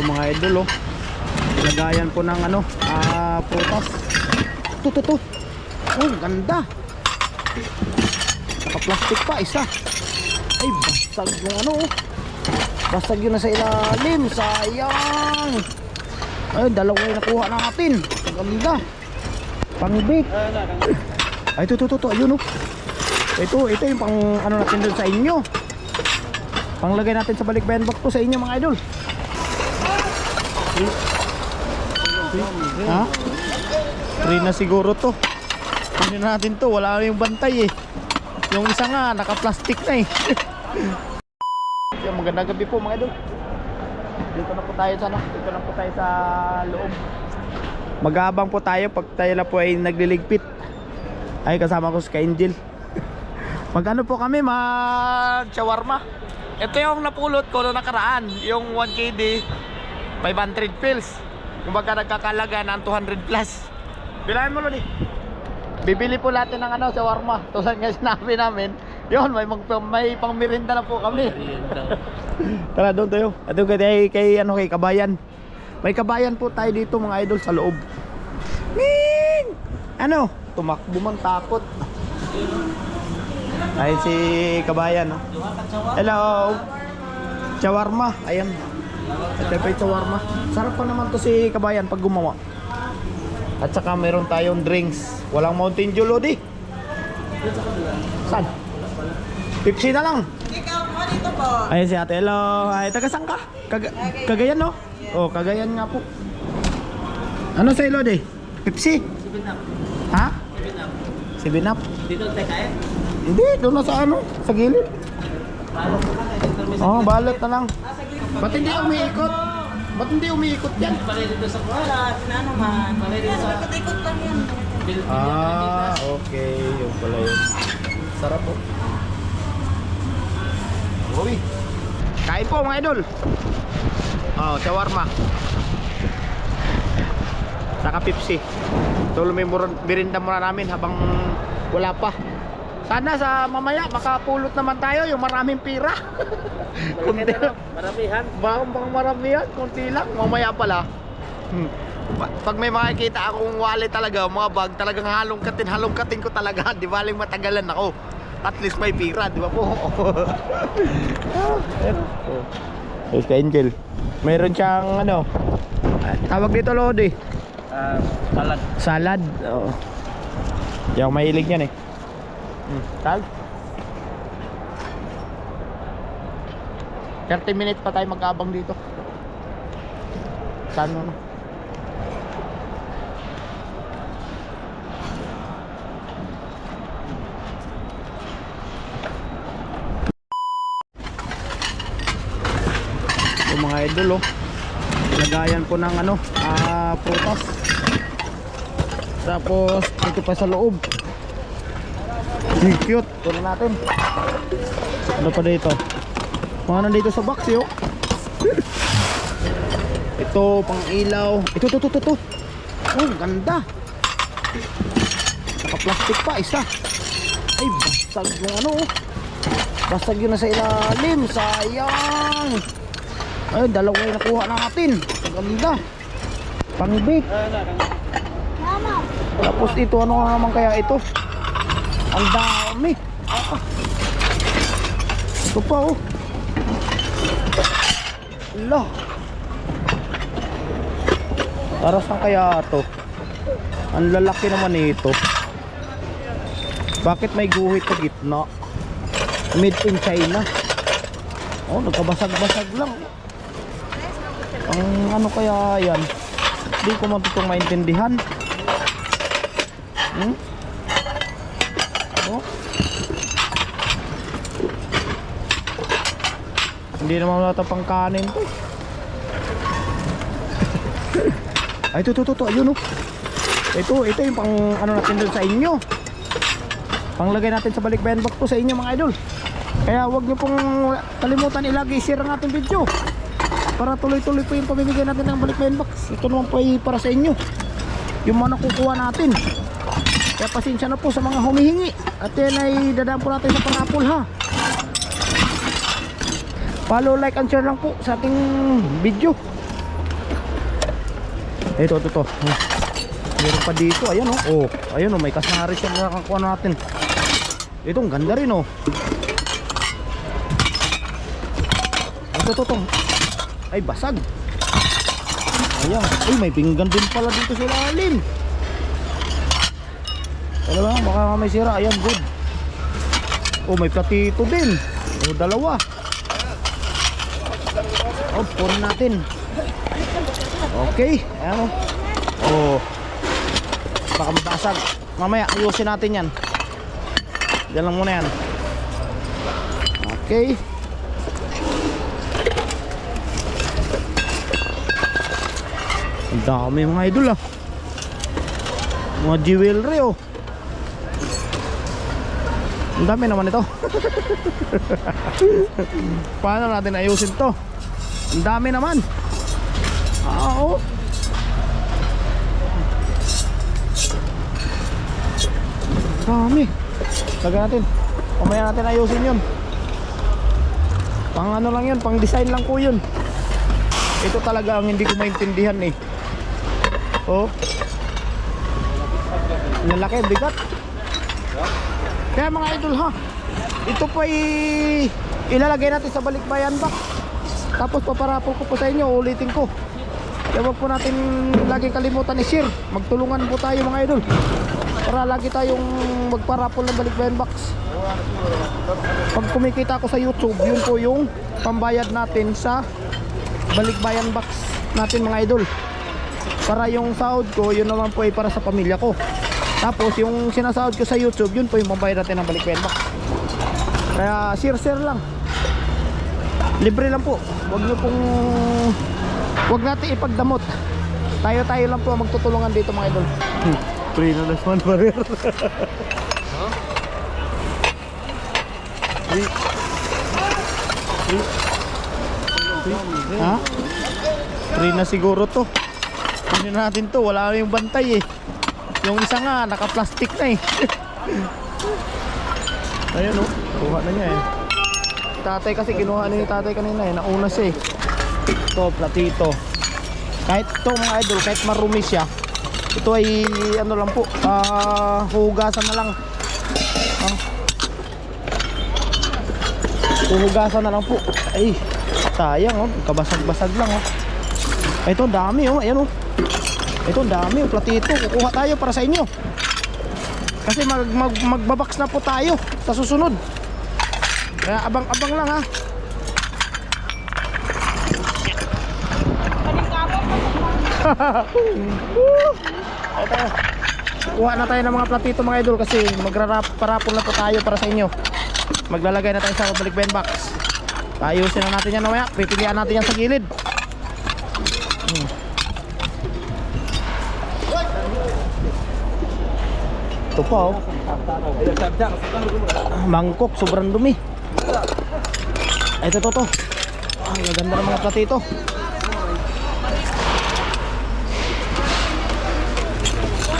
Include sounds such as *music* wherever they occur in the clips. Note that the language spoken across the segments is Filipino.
Yung mga idol oh. Lagayan po ng ano, ah, prutas. Ito. Oh, ganda. Naka-plastic pa, isa. Ay, basag yung ano oh. Basag yun na sa ilalim. Sayang. Ay, dalawa yung nakuha natin. Ganda. Pang-bake. Ay, ito, ito, ito, ito. Ayun oh. Ito, ito yung pang ano natin doon sa inyo. Panglagay natin sa balik box ko sa inyo mga idol. Ha? Free na siguro to. Ano natin to, wala na yung bantay eh. Yung isa nga, naka-plastic na eh. *laughs* Yung magandang gabi po mga idol. Dito na po tayo sa ano, dito na po tayo sa loob. Mag-aabang po tayo pag tayo na po ay nagliligpit. Ay kasama ko si Angel. *laughs* Magano po kami mag shawarma. Ito yung napulot ko noong nakaraan, yung 1 KD 500 pills. Kumbaga nagkakalaga ng 200 plus. Bilahin mo Lodi. Bibili po natin ng ano, shawarma. *laughs* Tulad nga sinabi namin, yun, may, mag, may pangmirinda na po kami. *laughs* Tara doon tayo. At doon kay, kay, ano, kay Kabayan. May Kabayan po tayo dito mga idol sa loob. Ming! Ano? Tumakbo man takot. Ay si Kabayan. No? Hello. Shawarma. Ayan. Ito pa yung shawarma. Sarap pa naman to si Kabayan pag gumawa. At saka meron tayong drinks. Walang Mountain Dew, Lodi. Saan? Pepsi na lang. Dito po. Ayun si Ate Hello. Ay, taga saan ka? Kaga Cagayan, no? Oh, Cagayan nga po. Ano sa Lodi? Pepsi? Ha? 7 up. Dito tayo kain? Hindi, doon na sa ano, sa gilid. Oh, balot na lang. Ba't hindi umiikot? Ba't hindi umiikot yan? Pala dito sa Wala, tinano man. Yan, ikot lang yan. Ah, okay. Yung pala yun. Sarap po. Uy. Kain po mga idol. Oh, shawarma. Saka Pepsi. Tuloy may merinda muna namin habang wala pa. Sana sa mamaya makapulot naman tayo yung maraming pira. *laughs* Kunti lang. Maramihan. Bang bang marami yan, konti lang. Mamaya pala. Hmm. Pa- Pag may makikita akong wallet talaga, mga bag, talagang halongkatin, halongkatin ko talaga. *laughs* Di ba aling matagalan ako. At least may pira, di ba po? *laughs* Yes, ka Angel. Meron siyang ano, tawag dito Lodi. Ah, salad. Salad. Oo. Di ako mahilig yan eh. Hmm. Tal? 30 minutes pa tayo mag-abang dito. Saan mo? Ito mga idol oh. Lagayan po ng ano, ah, prutas. Tapos ito pa sa loob. Ang cute. Ito natin. Ano pa dito? Mga nandito sa box yo. ito pang ilaw. Ito to to to to. Oh, ganda. Naka-plastic pa isa. Ay, basag yung ano oh. Basag yun na sa ilalim. Sayang. Ay, dalawa yung nakuha natin. Ang ganda. Pang-bake. Tapos ito, ano naman kaya ito? Ang dami. Ah. Ito pa oh. Ala. Para saan kaya ito? Ang lalaki naman nito. Bakit may guhit sa gitna? Made in China. Oh, nagkabasag-basag lang. Ang ano kaya yan? Hindi ko matutong maintindihan. Hmm? Hindi naman wala pang kanin to. Ay, ito, ito, ito, ayun oh. Ito, ito yung pang ano natin doon sa inyo. Panglagay natin sa balik box to sa inyo mga idol. Kaya wag niyo pong kalimutan ilagay share ang ating video. Para tuloy-tuloy po yung pamimigay natin ng balik box. Ito naman po ay para sa inyo. Yung mga nakukuha natin. Kaya pasensya na po sa mga humihingi. At yan ay dadaan po natin sa panapol ha. Follow, like, and share lang po sa ating video. Ito, ito, ito. Meron pa dito. Ayan oh. Oh, ayan oh. May kasari siya na nakakuha natin. Ito, ang ganda rin oh. Ito, ito, ito. Ay, basag. Ayan. Ay, may pinggan din pala dito sa lalim. Alam mo, baka may sira. Ayan, good. Oh, may platito din. Oh, dalawa. Oh, punin natin. Okay. Ayan oh. Oh. Baka mabasag. Mamaya, ayusin natin yan. Diyan lang muna yan. Okay. Ang dami mga idol ah. Mga jewelry oh. Ang dami naman ito. *laughs* Paano natin ayusin to? Ang dami naman. Ah, Oo. Dami. Lagyan natin. Mamaya natin ayusin yun. Pang ano lang yun, pang design lang po yun. Ito talaga ang hindi ko maintindihan eh. Oh. Ang laki, bigat. Kaya mga idol ha, ito po ay ilalagay natin sa balikbayan box. Tapos paparapol ko po sa inyo, ulitin ko. Kaya wag po natin lagi kalimutan i-share. Magtulungan po tayo mga idol. Para lagi tayong magparapol ng balikbayan box. Pag kumikita ako sa YouTube, yun po yung pambayad natin sa balikbayan box natin mga idol. Para yung sahod ko, yun naman po ay para sa pamilya ko. Tapos yung sinasahod ko sa YouTube, yun po yung pambayad natin ng balikbayan box. Kaya share-share lang. Libre lang po. Huwag nyo pong Huwag natin ipagdamot. Tayo-tayo lang po magtutulungan dito mga idol. Free na last one barrier. Free. Free. Free. Ha? Free na siguro to. Hindi natin to. Wala na yung bantay eh. Yung isa nga, naka-plastic na eh. *laughs* Ayun oh. Kuha na niya eh. Tatay kasi kinuha ni tatay kanina eh. Nauna siya eh. Ito, platito. Kahit ito mga idol, kahit marumi siya, ito ay ano lang po, ah, hugasan na lang. Ah. Hugasan na lang po. Ay, sayang oh, kabasag-basag lang oh. Ito, dami oh, ayan oh. Ito, dami oh, platito. Kukuha tayo para sa inyo. Kasi mag, mag, magbabox na po tayo sa susunod. Kaya abang-abang lang ha. *laughs* Ito. Kuha na tayo ng mga platito mga idol kasi magrarap parapol na po tayo para sa inyo. Maglalagay na tayo sa balikbayan box. Ayusin na natin yan mamaya. Pipilian natin yan sa gilid. Hmm. Ito pa oh. Mangkok, sobrang dumi. Ito to to. Ang gaganda ng mga platito.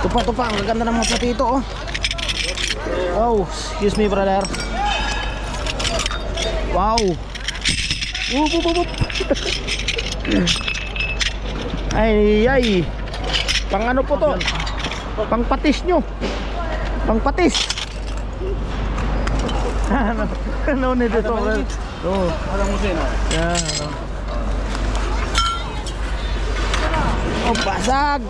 Ito pa, pa. Ang gaganda ng mga platito oh. Oh, excuse me brother. Wow. Wup, wup, wup. ay, ay. Pang ano po to? Pang patis nyo. Pang patis. Ano, ano nito to? Oo. Alam mo sino? Yan. Oh, basag.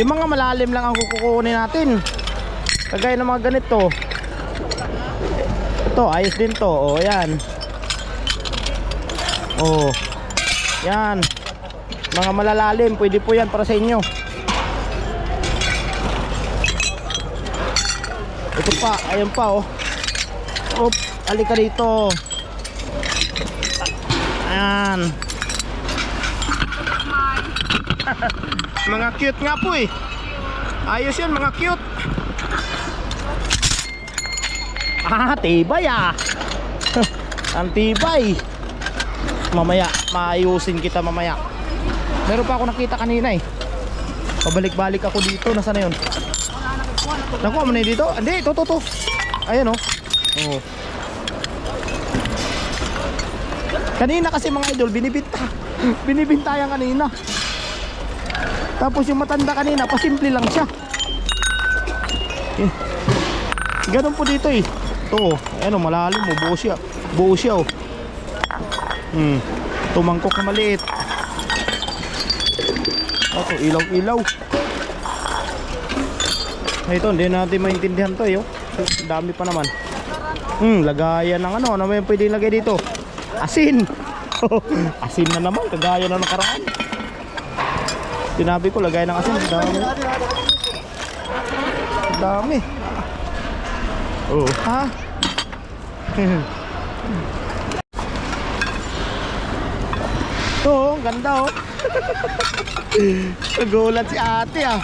Yung mga malalim lang ang kukukunin natin. Kagaya ng mga ganito. Ito, ayos din to. Oh, yan. Oh. Yan. Mga malalalim, pwede po yan para sa inyo. Ito pa, ayun pa oh. Op, alika dito. Ayan. *laughs* mga cute nga po eh. Ayos yan, mga cute. Ah, tibay ah. *laughs* Ang tibay. Mamaya, maayusin kita mamaya. Meron pa ako nakita kanina eh. Pabalik-balik ako dito. Nasaan na yun? Nakuha mo na yun dito? Hindi, ito, ito, ito. Ayan oh. Oh. Kanina kasi mga idol, binibinta. *laughs* Binibinta yan kanina. Tapos yung matanda kanina, pasimple lang siya. Eh. Ganun po dito eh. Ito oh. Ano, malalim mo. Buo siya. Buo siya oh. Hmm. Tumangkok na maliit. Ito, ilaw-ilaw. Ito, hindi natin maintindihan to eh. Oh. Dami pa naman. Hmm, lagayan ng ano. Ano ba yung pwedeng lagay dito? Asin. *laughs* asin na naman. Kagaya na nakaraan. Sinabi ko, lagay ng asin. Dami. Dami. Oh. Ha? Ito, *laughs* ang ganda oh. *laughs* Nagulat si ate ah.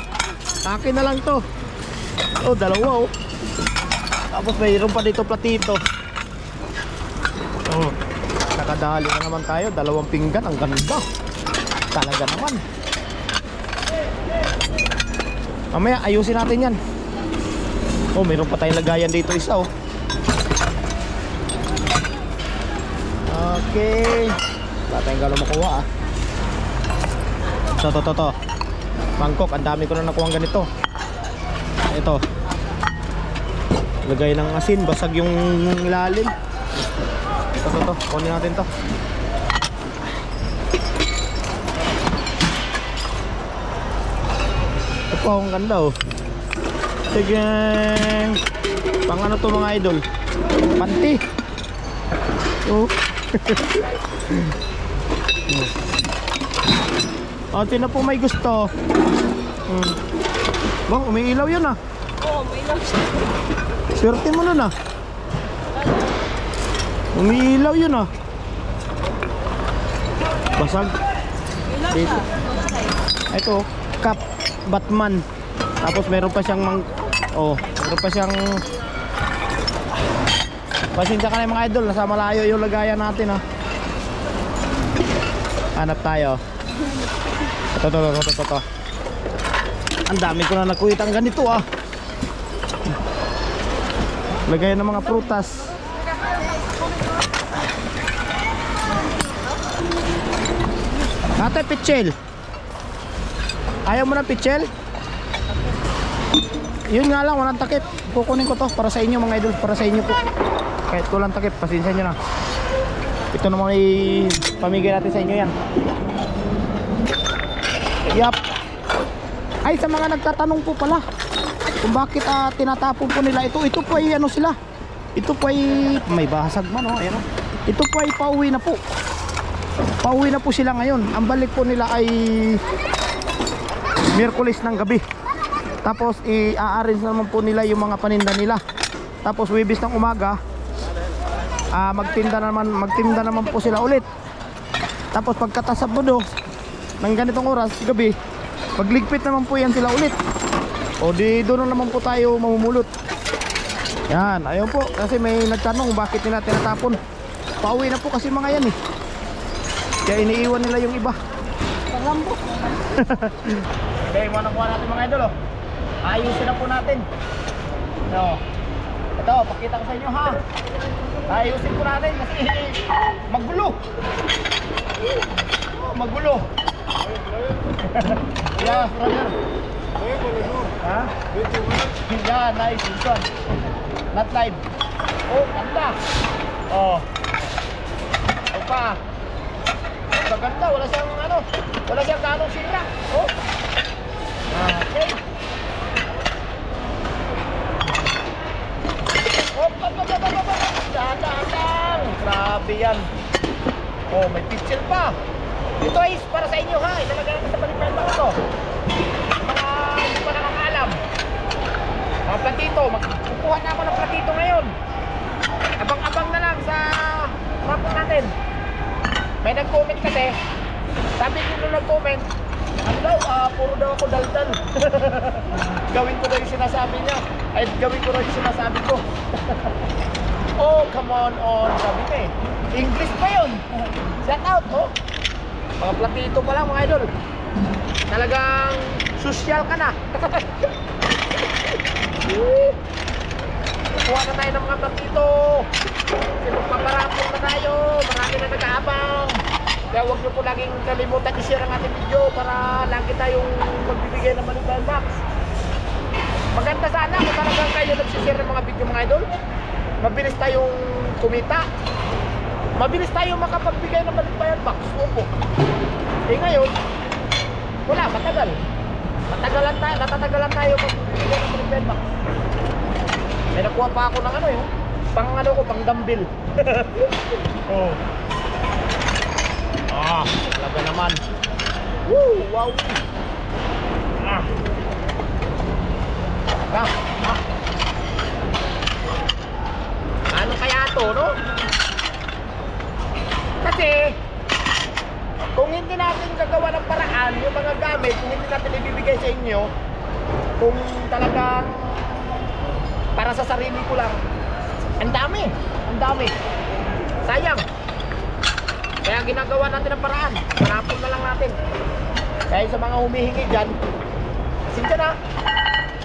Akin na lang to. Oh, dalawa oh. Tapos mayroon pa dito platito. Nakadali na naman tayo. Dalawang pinggan. Ang ganda. Talaga naman. Mamaya ayusin natin yan. Oh, mayroon pa tayong lagayan dito isa oh. Okay. Wala tayong galo makuha ah. Ito, to, to, to. Bangkok, ang dami ko na nakuha ganito. Ito. Lagay ng asin, basag yung ilalim. Ito, to, to. Kunin natin to. Ito po, ang ganda oh. Sige. Pang ano to mga idol? Panty. Oh. *laughs* Ate na po may gusto. Hmm. Bang, umiilaw yun ah. Oo, lang siya. Swerte mo nun ah. Umiilaw yun ah. Basag. Dito. Ito, cup Batman. Tapos meron pa siyang mang Oh, meron pa siyang Pasensya ka na mga idol, nasa malayo yung lagayan natin ha. Hanap tayo. Ito, ito, ito, ito, ito. Ang dami ko na nakuitang ganito ah. Lagayan ng mga prutas. Ate, pichel. Ayaw mo ng pichel? Yun nga lang, walang takip. Kukunin ko to para sa inyo mga idol, para sa inyo po. Kahit walang takip, pasensya nyo na. Ito naman ay pamigay natin sa inyo yan. Yap. Ay, sa mga nagtatanong po pala, kung bakit ah, tinatapon po nila ito, ito po ay ano sila. Ito po ay may basag man oh, ayan oh. Ito po ay pauwi na po. Pauwi na po sila ngayon. Ang balik po nila ay Miyerkules ng gabi. Tapos i-arrange naman po nila yung mga paninda nila. Tapos Webis ng umaga, ah magtinda naman magtinda naman po sila ulit. Tapos pagkatasabado ng ganitong oras gabi, magligpit naman po yan sila ulit. O di doon na naman po tayo mamumulot. Yan, ayun po kasi may nagtanong bakit nila tinatapon. Pauwi na po kasi mga yan eh. Kaya iniiwan nila yung iba. Palambok. Okay, muna po natin mga idol oh. Ayusin na po natin. No. Ito, pakita ko sa inyo ha. Ayusin po natin kasi magulo. Oh, magulo. *laughs* yeah, brother. Ha? Yeah, nice. This one. Not live. Oh, ganda. Oh. Ito pa. Maganda, wala siyang ano, wala siyang ganong sira. Oh. Okay. Hop, hop, hop, hop. Dahan-dahan lang. Grabe yan. Oh, may picture pa. Ito ay para sa inyo ha. Ilalagay natin sa palipenda ko to. Mga hindi pa nakakaalam. Mga platito. Magkukuha na ako ng platito ngayon. Abang-abang na lang sa rapot natin. May nag-comment kasi. Sabi ko nung nag-comment, ano daw, ah, puro daw ako daldal. *laughs* gawin ko daw yung sinasabi niya. Ay, gawin ko daw yung sinasabi ko. *laughs* oh, come on, on. Sabi ko eh. English pa yun. Shout out, oh. Mga platito pa lang, mga idol. Talagang social ka na. *laughs* Kuha na tayo ng mga platito. Kasi magpaparapon na tayo. Marami na nag-aabang. Kaya huwag niyo po laging kalimutan i-share ang ating video para lagi tayong magbibigay ng Maligbayan Box. Maganda sana kung talagang kayo nagsishare ng mga video mga idol. Mabilis tayong kumita. Mabilis tayong makapagbigay ng Maligbayan Box. Opo. Eh ngayon, wala, matagal. Matagalan tayo, natatagalan tayo magbibigay ng Maligbayan Box. May nakuha pa ako ng ano yun. Pang ano ko, pang dumbbell. *laughs* oh. Ah, talaga naman. Woo, wow. Ah. Ah, ah. Ano kaya to, no? Kasi, kung hindi natin gagawa ng paraan, yung mga gamit, kung hindi natin ibibigay sa inyo, kung talagang para sa sarili ko lang, ang dami, ang dami. Sayang. Kaya ginagawa natin ang paraan. Parapon na lang natin. Kaya sa mga humihingi dyan, pasensya na.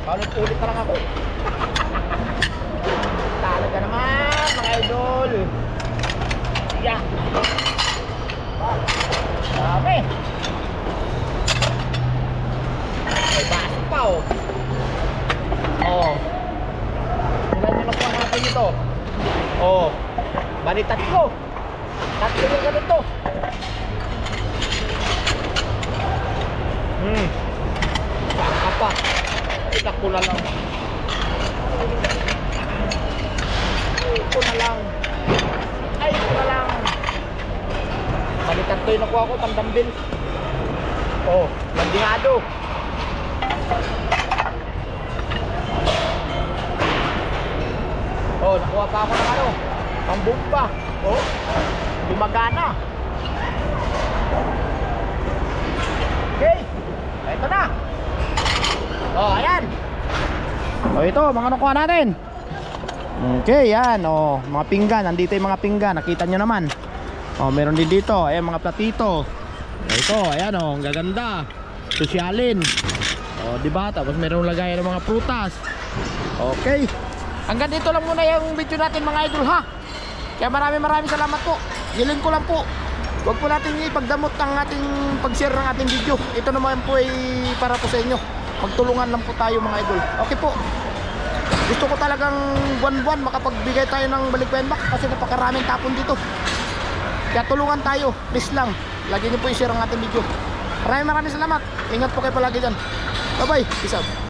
Paulit-ulit na lang ako. *laughs* Talaga naman, mga idol. Yeah. Dami. May baso pa oh. Oh. Ilan yung nakuha natin ito? Oh. Bali tatlo. Tatlo yung ganito. Hmm. Baka pa. Ay, naku na lang. Ay, ko na lang. Ay, ko na lang. Tatlo yung nakuha ko, pandambil. Oh, landingado. Oh, nakuha pa ako ng ano, pambumpa. Oh, gumagana. Okay, ito na. Oh, ayan. Oh, ito, mga nakuha natin. Okay, yan. Oh, mga pinggan. Nandito yung mga pinggan. Nakita nyo naman. Oh, meron din dito. Ayan, mga platito. Ito, ayan oh, ang gaganda. Sosyalin. Oh, di ba? Tapos meron lagayan ng mga prutas. Okay. Hanggang dito lang muna yung video natin mga idol ha. Kaya maraming maraming salamat po. Hiling ko lang po. Huwag po natin ipagdamot ang ating pag-share ng ating video. Ito naman po ay para po sa inyo. Magtulungan lang po tayo mga idol. Okay po. Gusto ko talagang buwan-buwan makapagbigay tayo ng balikbayan back kasi napakaraming tapon dito. Kaya tulungan tayo. Please lang. Lagi niyo po i-share ang ating video. Maraming maraming salamat. Ingat po kayo palagi dyan. Bye bye. Peace out.